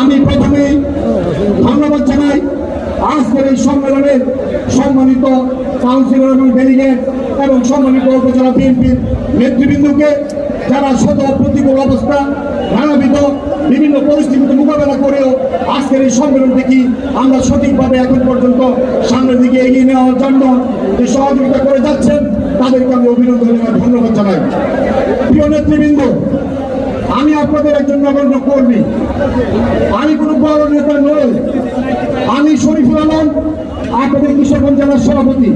আমি প্রথমেই ধন্যবাদ জানাই আজকের এই সম্মেলনের সম্মানিত কাউন্সিলর এবং ডেলিগেট এবং সম্মানিত উপজেলা বিএনপির নেতৃবৃন্দকে যারা শত প্রতিকূল অবস্থা, নানাবিধ বিভিন্ন পরিস্থিতিতে মোকাবেলা করেও আজকের এই সম্মেলন থেকে আমরা সঠিকভাবে এখন পর্যন্ত সামনের দিকে এগিয়ে নেওয়ার জন্য যে সহযোগিতা করে যাচ্ছেন, তাদেরকে আমি অভিনন্দন ধন্যবাদ জানাই। প্রিয় নেতৃবৃন্দ আমি আপনাদের একজন নগণ্য কর্মী। আমি কোনো বড় নেতা নই। আমি শরীফুল আলম, আপনাদের কিশোরগঞ্জ জেলার সভাপতি।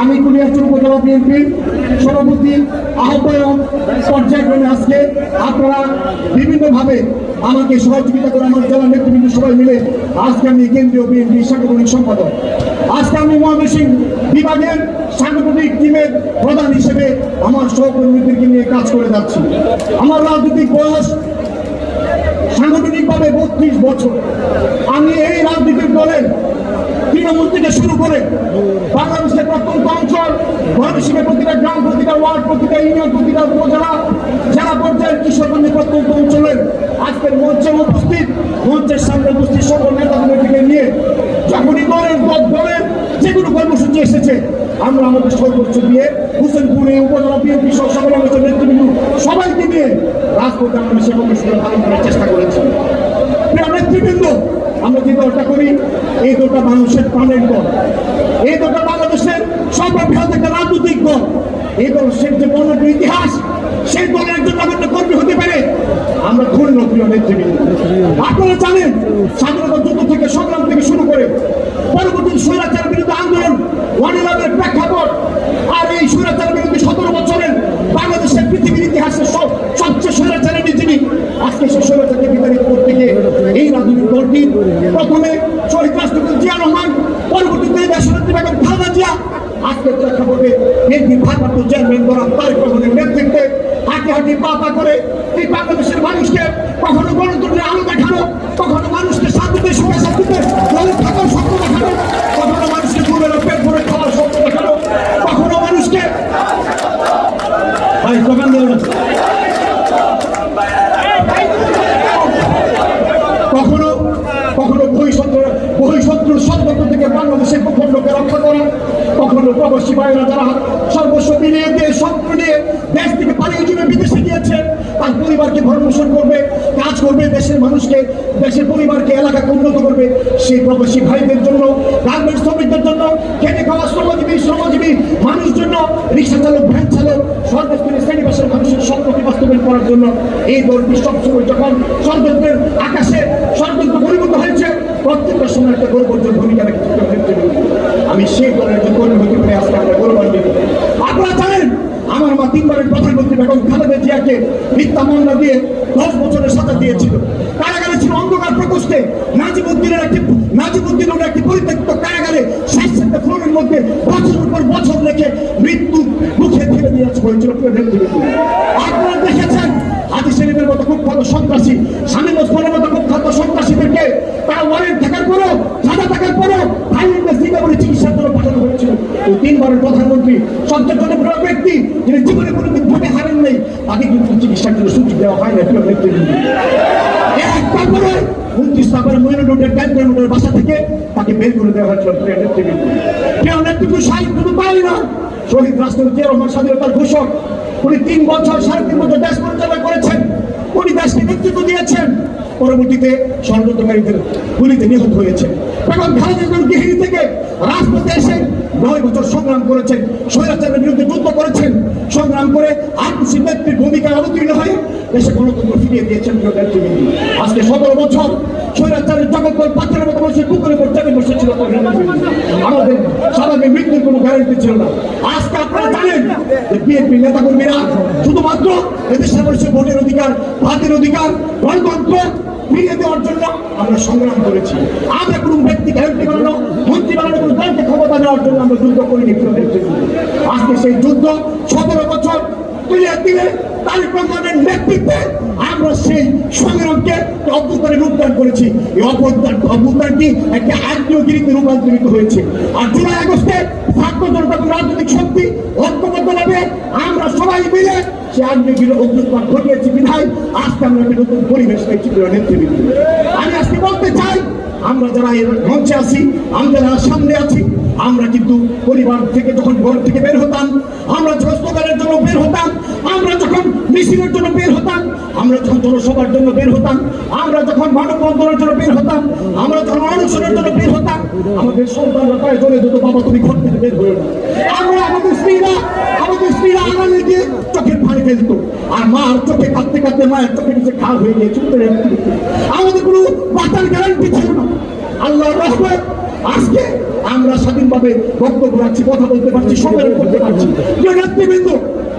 আমি কুলিয়াচুর উপজেলা বিএনপির সভাপতি, আহ্বায়ক পর্যায়ক্রমে আজকে আপনারা বিভিন্নভাবে আমাকে সহযোগিতা করে আমার জেলা নেতৃবৃন্দ সবাই মিলে আজকে আমি কেন্দ্রীয় বিএনপি সাংগঠনিক সম্পাদক। আজকে আমি ময়মনসিংহ বিভাগের সাংগঠনিক টিমের প্রধান হিসেবে আমার সহকর্মীদেরকে নিয়ে কাজ করে যাচ্ছি। আমার রাজনৈতিক বয়স সাংগঠনিকভাবে বত্রিশ বছর। আমি এই রাজনীতির দলের তৃণমূল থেকে শুরু করে বাংলাদেশের প্রত্যন্ত অঞ্চল ময়মনসিংহের প্রতিটা গ্রাম, প্রতিটা ওয়ার্ড, প্রতিটা ইউনিয়ন, প্রতিটা উপজেলা, জেলা পর্যায়ের কিশোরগঞ্জের প্রত্যন্ত অঞ্চলের আজকের মঞ্চে উপস্থিত, মঞ্চের সামনে উপস্থিত সকল নেতাদেরকে নিয়ে যখনই দলের দল- দলের যে কোনো কর্মসূচি এসেছে, আমরা আমাদের সর্বোচ্চ দিয়ে হুসেনপুরে উপজেলা বিএনপি সহ সকল অংশের নেতৃবৃন্দ সবাইকে নিয়ে রাজপথে আমরা সে কর্মসূচি পালন করার চেষ্টা করেছি। নেতৃবৃন্দ, আমরা যে দলটা করি, এই দলটা মানুষের প্রাণের দল। এই দলটা বাংলাদেশের সর্ববৃহৎ একটা রাজনৈতিক দল। এই দল সে যে বর্ণাঢ্য ইতিহাস সেই দলের একজন নাগরিক কর্মী হতে পারে আমরা ধন্য, প্রিয় নেতৃবৃন্দ। আপনারা জানেন, স্বাধীনতা যুদ্ধ থেকে সংগ্রাম থেকে শুরু করে পরবর্তী স্বৈরাচার ওয়ানিলামের প্রেক্ষাপট আর এই স্বৈরাচার বিরুদ্ধে সতেরো বছরের বাংলাদেশের পৃথিবীর ইতিহাসে সব সবচেয়ে স্বৈরাচারের যিনি আজকে সেই স্বৈরাচারকে বিতাড়িত করতে গিয়ে এই রাজনৈতিক দলটি প্রথমে শহীদ রাষ্ট্রপতি জিয়া রহমান, পরবর্তীতে দেশনেত্রী বেগম খালেদা জিয়া আজকের প্রেক্ষাপটে বিএনপির ভারপ্রাপ্ত চেয়ারম্যান দ্বারা তারেক রহমানের নেতৃত্বে হাঁটি হাঁটি পা পা করে এই বাংলাদেশের মানুষকে কখনো গণতন্ত্রের আলো দেখানো, কখনো মানুষকে শান্তিতে, সুখে শান্তিতে থাকার স্বপ্ন দেখানো কখনো মানুষকে ঘুমের পেট ভরে খাওয়ার স্বপ্ন দেখানো কখনো মানুষকে ভাই দোকান দেবেন না। কখনো কখনো বহিঃশত্রু বহিঃশত্রুর জন্য গার্মেন্টস শ্রমিকদের জন্য খেটে মানুষ জন্য রিক্সা চালক, ভ্যান চালক, সর্বস্তরের শ্রেণীবাসের মানুষের করার জন্য এই দলটি সবসময় যখন ষড়যন্ত্রের আকাশে ষড়যন্ত্র পরিণত হয়েছে প্রত্যেকটা সময় একটা গৌরবর্জন ভূমিকা। আমি সেই দলের পেরে আমরা গৌরবান্বিত আপনারা জানেন, আমার মা তিনবারের প্রধানমন্ত্রী বেগম খালেদা জিয়াকে মিথ্যা মামলা দিয়ে দশ বছরের সাজা দিয়েছিল। কারাগারে ছিল অন্ধকার প্রকোষ্ঠে। নাজিবুদ্দিনের একটি নাজিবুদ্দিন নামের একটি পরিত্যক্ত কারাগারে স্বাস্থ্যের ফ্লোরের মধ্যে বছরের পর বছর রেখে মৃত্যু মুখে ঠেলে দিয়ে হয়েছিল আপনারা দেখেছেন, হাজি শরীফের মতো খুব ভালো সন্ত্রাসী, শামীম ওসমানের মতো খুব ভালো সন্ত্রাসীদেরকে তাকে কিন্তু চিকিৎসার সুযোগ দেওয়া হয় না, প্রিয় নেতৃবৃন্দ। একবার করে উনত্রিশ তারপরে মহিলা রোডের ক্যান্টন রোডের বাসা থেকে তাকে বের করে দেওয়া হয়েছিল, প্রিয় নেতৃবৃন্দ। প্রিয় নেতৃবৃন্দ সাহিত্য তাই না শহীদ রাষ্ট্রপতি রহমান স্বাধীনতার ঘোষক উনি তিন বছর, সাড়ে তিন বছর দেশ পরিচালনা করেছেন। উনি দেশকে নেতৃত্ব দিয়েছেন। পরবর্তীতে ষড়যন্ত্রকারীদের গুলিতে নিহত হয়েছে এবং খালেদা থেকে রাজপথে এসে নয় বছর সংগ্রাম করেছেন। স্বৈরাচারের বিরুদ্ধে যুদ্ধ করেছেন। সংগ্রাম করে আত্মসী ব্যক্তির ভূমিকায় অবতীর্ণ হয়ে দেশে গণতন্ত্র ফিরিয়ে দিয়েছেন আজকে সতেরো বছর গ্যারান্টি ছিল না। আজকে জানেন যে নেতাকর্মীরা শুধুমাত্র এদেশের মানুষের ভোটের অধিকার, ভাতের অধিকার, গণতন্ত্র ফিরিয়ে দেওয়ার জন্য আমরা সংগ্রাম করেছি। আমরা কোনো ব্যক্তিকে এমপি বানানো, মন্ত্রী বানানো কোনো দলকে ক্ষমতা দেওয়ার জন্য আমরা যুদ্ধ করিনি। আজকে সেই যুদ্ধ সতেরো বছর তুলে দিলে তারেক নেতৃত্বে আমরা সেই সংগ্রামকে অভ্যুত্থানে রূপদান করেছি। এই অভ্যুত্থান অভ্যুত্থানটি একটি আগ্নেয়গিরিতে রূপান্তরিত হয়েছে। আর জুলাই আগস্টে ছাত্র জনতা রাজনৈতিক শক্তি ঐক্যবদ্ধভাবে আমরা সবাই মিলে সে আগ্নেয়গিরি অগ্নুৎপাত ঘটিয়েছি বিধায় আজকে আমরা একটা নতুন পরিবেশ পেয়েছি নেতৃবৃন্দ। আমি আমরা যারা এর মঞ্চে আছি, আমরা যারা সামনে আছি, আমরা কিন্তু পরিবার থেকে যখন ঘর থেকে বের হতাম আমরা যখন স্লোগানের জন্য বের হতাম আমরা যখন মিছিলের জন্য বের হতাম, আমরা যখন জনসভার জন্য বের হতাম, আমরা যখন মানববন্ধনের জন্য বের হতাম, আমরা যখন অনশনের জন্য বের হতাম, আমাদের সন্তানরা পায়ে ধরে যেত বাবা তুমি ঘর থেকে বের হয়ে আমরা আমাদের স্ত্রীরা আমাদের স্ত্রীরা আড়ালে গিয়ে চোখের পানি ফেলতো, আর মার চোখে কাঁদতে কাঁদতে মায়ের চোখে নিচে খাল হয়ে গিয়ে চুপ করে আমাদের কোনো বাঁচার গ্যারান্টি ছিল না। আল্লাহর রহমত, আজকে আমরা স্বাধীনভাবে বক্তব্য রাখছি, কথা বলতে পারছি সম্মেলন করতে পারছি। প্রিয় নেতৃবৃন্দ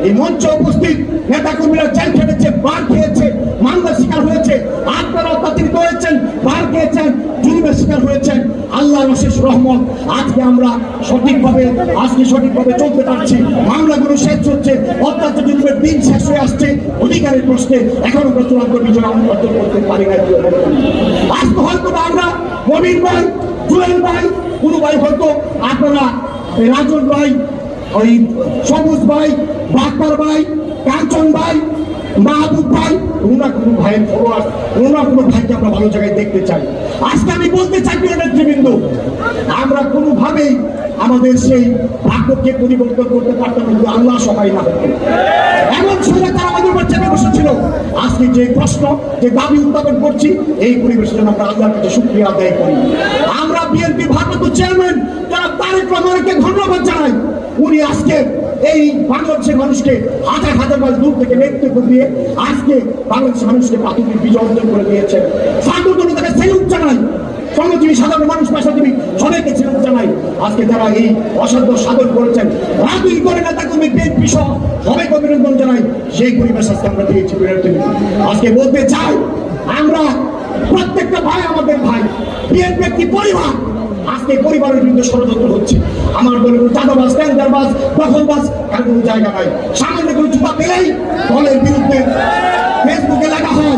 এই মঞ্চে উপস্থিত নেতা কর্মীরা জেল খেটেছে বার খেয়েছে মামলার শিকার হয়েছে আপনারা অত্যাচারিত হয়েছেন, বার খেয়েছেন, জুলুমের শিকার হয়েছেন। আল্লাহর অশেষ রহমত। আজকে আমরা সঠিকভাবে, আজকে সঠিকভাবে চলতে পারছি। মামলাগুলো শেষ হচ্ছে, অত্যাচার জুলুমের দিন শেষ হয়ে আসছে, অধিকারের প্রশ্নে এখন আমরা চূড়ান্ত বিজয় অর্জন করতে পারি না আজকে হয়তো আমরা মমিন ভাই, জুয়েল ভাই কোনো ভাই হয়তো আপনারা রাজন ভাই ওই সবুজ ভাই ভাই, কাঞ্চন ভাই, মাহবুব ভাই কোনো ভাইয়ের কোনো ভাইকে আমরা ভালো জায়গায় দেখতে চাই। আজকে আমি বলতে চাই, প্রিয় নেতৃবৃন্দ, আমরা কোনোভাবেই আমাদের সেই ভাগ্যকে পরিবর্তন করতে পারতাম যদি আল্লাহ সবাই না এমন সময় তারা আমাদের উপর চেপে বসেছিল। আজকে যে প্রশ্ন, যে দাবি উত্থাপন করছি, এই পরিবেশের জন্য আমরা আল্লাহর কাছে শুক্রিয়া আদায় করি। বিএনপি ভারপ্রাপ্ত চেয়ারম্যান যারা তারেক রহমানকে ধন্যবাদ জানাই, উনি আজকে এই বাংলাদেশের মানুষকে হাজার হাজার মাইল দূর থেকে নেতৃত্ব দিয়ে আজকে বাংলাদেশের মানুষকে বিজয় অর্জন করে দিয়েছেন। স্বাগত তাকে সেলুট জানাই সাধারণ মানুষ পেশাজীবী সবাইকে সেলুট জানাই। আজকে যারা এই অসাধ্য সাধন করেছেন রাজনীতি করে নেতা কর্মী সবাইকে অভিনন্দন জানাই, সেই পরিবেশ আজকে আমরা বিরাট আজকে বলতে চাই, আমরা প্রত্যেকটা ভাই আমাদের ভাই। বিএনপি একটি পরিবার। আজকে পরিবারের বিরুদ্ধে ষড়যন্ত্র হচ্ছে। আমার বলে কোনো ট্যান্ডারবাস ট্যাঙ্কারবাজ বাস কার কোনো জায়গা নাই। সামনে কোনো চুপা পেলেই দলের বিরুদ্ধে ফেসবুকে লেখা হয়,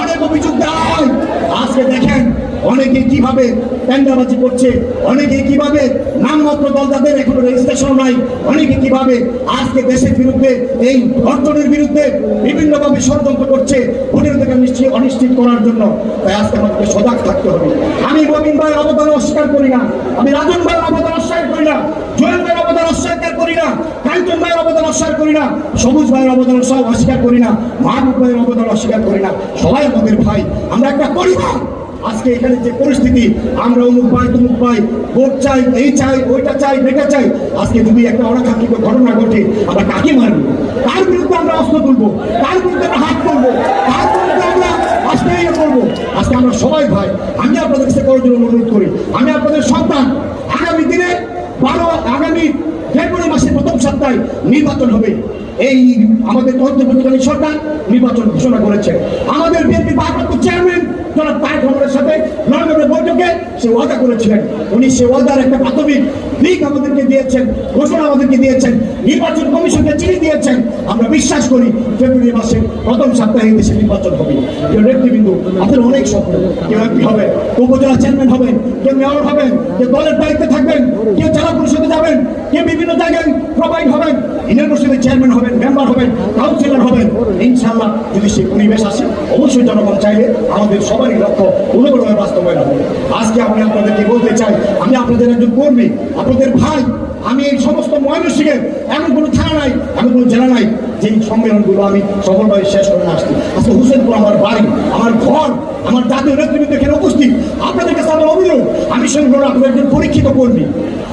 অনেক অভিযোগ দেওয়া হয়। আজকে দেখেন অনেকে কীভাবে ট্যান্ডাবাজি করছে, অনেকে কীভাবে নামমাত্র দল যাদের এখনও রেজিস্ট্রেশন নাই, অনেকে কীভাবে আজকে দেশের বিরুদ্ধে, এই অর্জনের বিরুদ্ধে বিভিন্নভাবে ষড়যন্ত্র করছে, ভোটের অধিকার নিশ্চিত অনিশ্চিত করার জন্য। তাই আজকে আমাদেরকে সজাগ থাকতে হবে। আমি রবীন ভাইয়ের অবদান অস্বীকার করি না, আমি রাজন ভাইয়ের অবদান অস্বীকার করি না জয়েন ভাইয়ের অবদান অস্বীকার করি না, কাঞ্চন ভাইয়ের অবদান অস্বীকার করি না, সবুজ ভাইয়ের অবদান সব অস্বীকার করি না, মাহবুব ভাইয়ের অবদান অস্বীকার করি না। সবাই আমাদের ভাই, আমরা একটা পরিবার। আজকে এখানে যে পরিস্থিতি, আমরা অমুক পাই, তমুক পাই, ভোট চাই, এই চাই, ওইটা চাই, বেটা চাই, আজকে যদি একটা অনাকাঙ্ক্ষিত ঘটনা ঘটে, আমরা কাকে মারবো? কার বিরুদ্ধে আমরা অস্ত্র তুলবো? কার বিরুদ্ধে আমরা হাত তুলবো? বিরুদ্ধে আমরা আজকে ইয়ে করব আজকে আমরা সবাই ভাই, আমি আপনাদের কাছে করার জন্য অনুরোধ করি, আমি আপনাদের সন্তান, আগামী দিনে বারো, আগামী ফেব্রুয়ারি মাসের প্রথম সপ্তাহে নির্বাচন হবে। এই আমাদের অন্তর্বর্তীকালীন সরকার নির্বাচন ঘোষণা করেছে। আমাদের বিএনপি ভারপ্রাপ্ত চেয়ারম্যান রহমানের সাথে বৈঠকে সে ওয়াদা করেছিলেন। উনি সে ওয়াদার একটা প্রাথমিক দিক আমাদেরকে দিয়েছেন, ঘোষণা আমাদেরকে দিয়েছেন, নির্বাচন কমিশনকে চিঠি দিয়েছেন। আমরা বিশ্বাস করি ফেব্রুয়ারি মাসে প্রথম সপ্তাহে দেশে নির্বাচন হবে। কেউ নেতৃবৃন্দ আপনার অনেক স্বপ্ন। কেউ এমপি হবে কেউ উপজেলা চেয়ারম্যান হবেন, কেউ মেয়র হবেন, কেউ দলের দায়িত্বে থাকবেন, কেউ জেলা পরিষদে যাবেন, কেউ বিভিন্ন জায়গায় প্রোভাইড হবেন। ইউনিয়ন পরিষদের চেয়ারম্যান হবেন। মেম্বার হবেন কাউন্সিলর হবেন, ইনশাল্লাহ যদি সেই পরিবেশ আসে, অবশ্যই জনগণ চাইলে আমাদের সবারই লক্ষ্য অনুগুণভাবে বাস্তবায়ন হবে। আজকে আমি আপনাদেরকে বলতে চাই, আমি আপনাদের একজন কর্মী, আপনাদের ভাই, আমি এই সমস্ত ময়মনসিংহের, এমন কোনো থানা নাই, এমন কোনো জেলা নাই, যে সম্মেলনগুলো আমি সফলভাবে শেষ করে আসছি। আজকে হুসেনপুর আমার বাড়ি, আমার ঘর, আমার জাতীয় নেতৃবৃন্দ এখানে উপস্থিত। আপনাদের কাছে আমার অভিযোগ, আমি সঙ্গে আপনাদের একজন পরীক্ষিত কর্মী।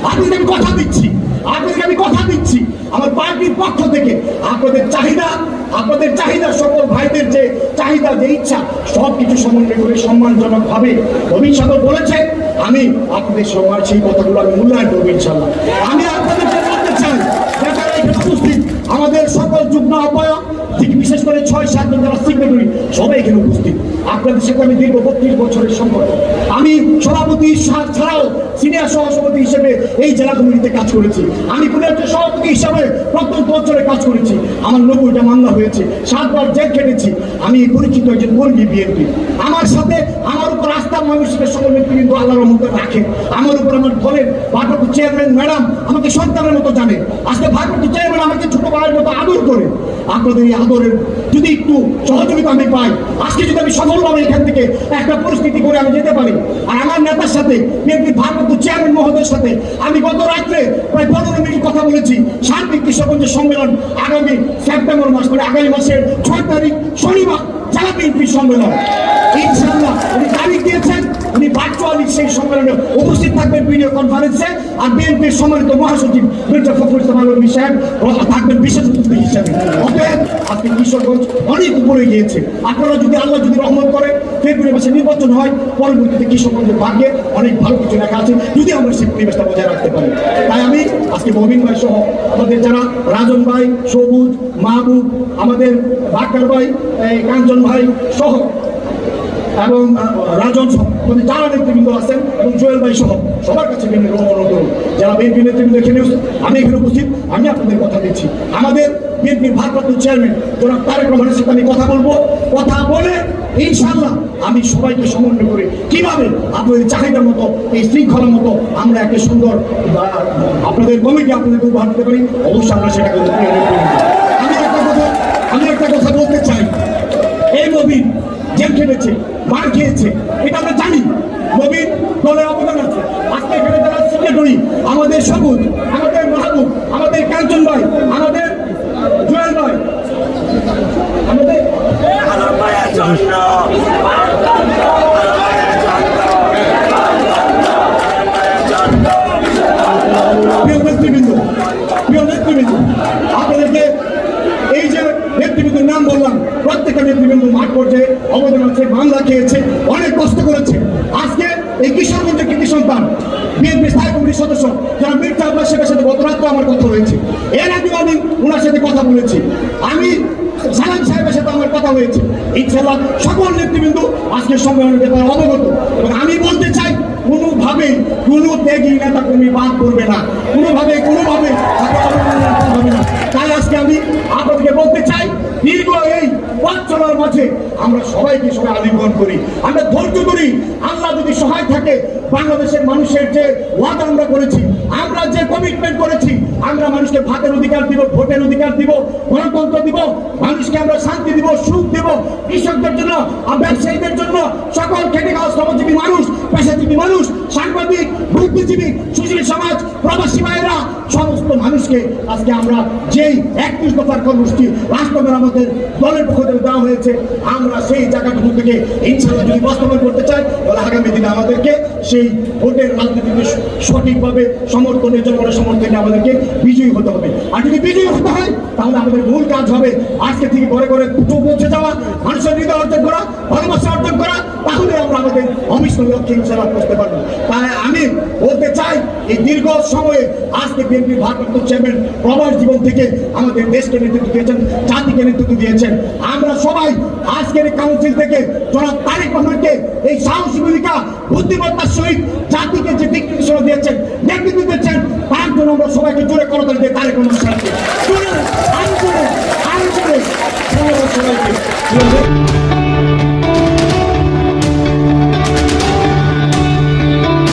আপনাদের আমি কথা দিচ্ছি। আপনাদেরকে আমি কথা দিচ্ছি। আমার পার্টির পক্ষ থেকে আপনাদের চাহিদা আপনাদের চাহিদা, সকল ভাইদের যে চাহিদা, যে ইচ্ছা সব কিছু সমন্বয় করে সম্মানজনক ভাবে ভবিষ্যতে বলেছে। আমি আপনাদের সময় সেই কথাগুলো আমি মূল্যায়ন করব ইনশাল্লাহ আমি আপনাদের চাই আমাদের সকল যুগ্ম আহ্বায়ক ঠিক বিশেষ করে ছয় সাতজন যারা সিগনেটরি সবাই এখানে উপস্থিত। আপনাদের সাথে আমি দীর্ঘ বত্রিশ বছরের সম্পর্ক। আমি সভাপতি ছাড়াও সিনিয়র সহসভাপতি হিসেবে এই জেলা কমিটিতে কাজ করেছি। আমি পুনের সভাপতি হিসাবে প্রত্যন্ত অঞ্চলে কাজ করেছি। আমার নব্বইটা মামলা হয়েছে। সাতবার জেল কেটেছি আমি পরিচিত একজন কর্মী বিএনপি। আমার সাথে আমার উপর আস্থা ময়মনসিংহের সকল নেতৃবৃন্দ আল্লাহ রহমতে রাখে। আমার উপর আমার দলের ভারপ্রাপ্ত চেয়ারম্যান ম্যাডাম আমাকে সন্তানের মতো জানে। আজকে ভারপ্রাপ্ত চেয়ারম্যান আমাকে ছোট ভাইয়ের মতো আদর করে। আপনাদের এই আদরের যদি একটু সহযোগিতা আমি পাই, আজকে যদি আমি সফলভাবে এখান থেকে, একটা পরিস্থিতি করে আমি যেতে পারি। আর আমার নেতার সাথে, বিএনপি ভারপ্রাপ্ত চেয়ারম্যান মহোদয়ের সাথে, আমি গত রাত্রে প্রায় পনেরো মিনিট কথা বলেছি শান্তি কৃষকগঞ্জের সম্মেলন আগামী সেপ্টেম্বর মাস মানে আগামী মাসের ছয় তারিখ শনিবার। আপনারা যদি আল্লাহ যদি রহমত করে ফেব্রুয়ারি মাসে নির্বাচন হয়, পরবর্তীতে কিশোরগঞ্জের ভাগ্যে অনেক ভালো কিছু লেখা আছে। যদি আমরা সেই পরিবেশটা বজায় রাখতে পারি। তাই আমি আজকে মবিন ভাই সহ আমাদের যারা রাজন ভাই, সবুজ, মাহবুব, আমাদের বাক্কার ভাই কাঞ্চন ভাই সহ এবং রাজন সহ মানে যারা নেতৃবৃন্দ আছেন এবং জুয়েল ভাই সহ, সবার কাছে বিএনপি অনুরোধ করুন যারা বিএনপি নেতৃবৃন্দ এখানে আমি এখানে উপস্থিত, আমি আপনাদের কথা দিচ্ছি। আমাদের বিএনপির ভারপ্রাপ্ত চেয়ারম্যান, জনাব তারেক রহমানের সাথে আমি কথা বলব। কথা বলে ইনশাল্লাহ আমি সবাইকে সমন্বয় করে কীভাবে আপনাদের চাহিদার মতো, এই শৃঙ্খলার মতো আমরা একটা সুন্দর আপনাদের কমিটি আপনাদেরকে উপহার দিতে পারি, অবশ্যই আমরা সেটাকে আমি একটা কথা, আমি একটা কথা বলতে চাই এই নবীন জেল খেটেছে মার খেয়েছে এটা আমরা জানি। নবীন দলের অবদান আছে। আজকে এখানে যারা সেক্রেটারি আমাদের সবুজ, আমাদের মাহবুব, আমাদের কাঞ্চন ভাই, আমাদের জুয়েল ভাই আমাদের প্রিয় নেতৃবৃন্দ প্রিয় নেতৃবৃন্দ আপনাদেরকে এই যে নেতৃবৃন্দের নাম বললাম প্রত্যেকটা নেতৃবৃন্দ মাঠ পর্যায়ে অবদান আছে বাংলা খেয়েছে অনেক কষ্ট করেছে আজকে এই কিশোরগঞ্জের কৃতি সন্তান বিএনপি স্থায়ী কমিটির সদস্য যারা মির্জা আব্বাস রাত্রে আমার কথা হয়েছে। এর আগে আমি ওনার সাথে কথা বলেছি। আমি সালাম সাহেবের সাথে আমার কথা হয়েছে। ইনশাল্লাহ সকল নেতৃবৃন্দ আজকের সম্মেলনের ব্যাপারে অবগত। এবং আমি বলতে চাই কোনোভাবে কোনো ত্যাগী নেতা কর্মী বাদ করবে না। কোনোভাবে কোনোভাবে তাই আজকে আমি আপনাদেরকে বলতে চাই দীর্ঘ এই চলার মাঝে আমরা করি। আমরা যদি সহায় থাকে, বাংলাদেশের মানুষের যে ওয়াদা আমরা করেছি, আমরা যে কমিটমেন্ট করেছি আমরা মানুষকে ভাতের অধিকার দিব, ভোটের অধিকার দিব, গণতন্ত্র দিব, মানুষকে আমরা শান্তি দিব, সুখ দিব। কৃষকদের জন্য ব্যবসায়ীদের জন্য সকল খেটে খাওয়া শ্রমজীবী মানুষ, পেশাজীবী মানুষ, সাংবাদিক, বুদ্ধিজীবী, সুশীল সমাজ, প্রবাসী ভাইয়েরা, সমস্ত মানুষকে আজকে আমরা যেই একত্রিশ দফার কর্মসূচি বাস্তবের আমাদের দলের পক্ষ থেকে দেওয়া হয়েছে, আমরা সেই জায়গাটুকু থেকে ইনশাল্লাহ যদি বাস্তবায়ন করতে চাই, তাহলে আগামী দিনে আমাদেরকে সেই ভোটের রাজনীতিতে সঠিকভাবে সমর্থনের জনগণের সমর্থনে আমাদেরকে বিজয়ী হতে হবে। আর যদি বিজয়ী হতে হয়, তাহলে আমাদের মূল কাজ হবে আজকে থেকে ঘরে পুজো পৌঁছে যাওয়া, মানুষের হৃদয় অর্জন করা, ভালোবাসা অর্জন করা, তাহলে আমরা আমাদের অমিশ্র লক্ষ্যে ইনশাল্লাহ করতে পারব। তাই আমি বলতে চাই, এই দীর্ঘ সময়ে আজকে বিএনপি ভারপ্রাপ্ত চেয়ারম্যান প্রবাস জীবন থেকে আমাদের দেশকে নেতৃত্ব দিয়েছেন, জাতিকে নেতৃত্ব দিয়েছেন। আমরা সবাই আজকের কাউন্সিল থেকে জনাব তারেক রহমানকে এই সাহসী ভূমিকা, বুদ্ধিমত্তার সহিত জাতিকে যে দিক নির্দেশনা দিয়েছেন, নেতৃত্ব দিয়েছেন জন্য আমরা সবাইকে জোরে করতালি দিয়ে তারেক অনুষ্ঠান জোরে আরও সবাইকে।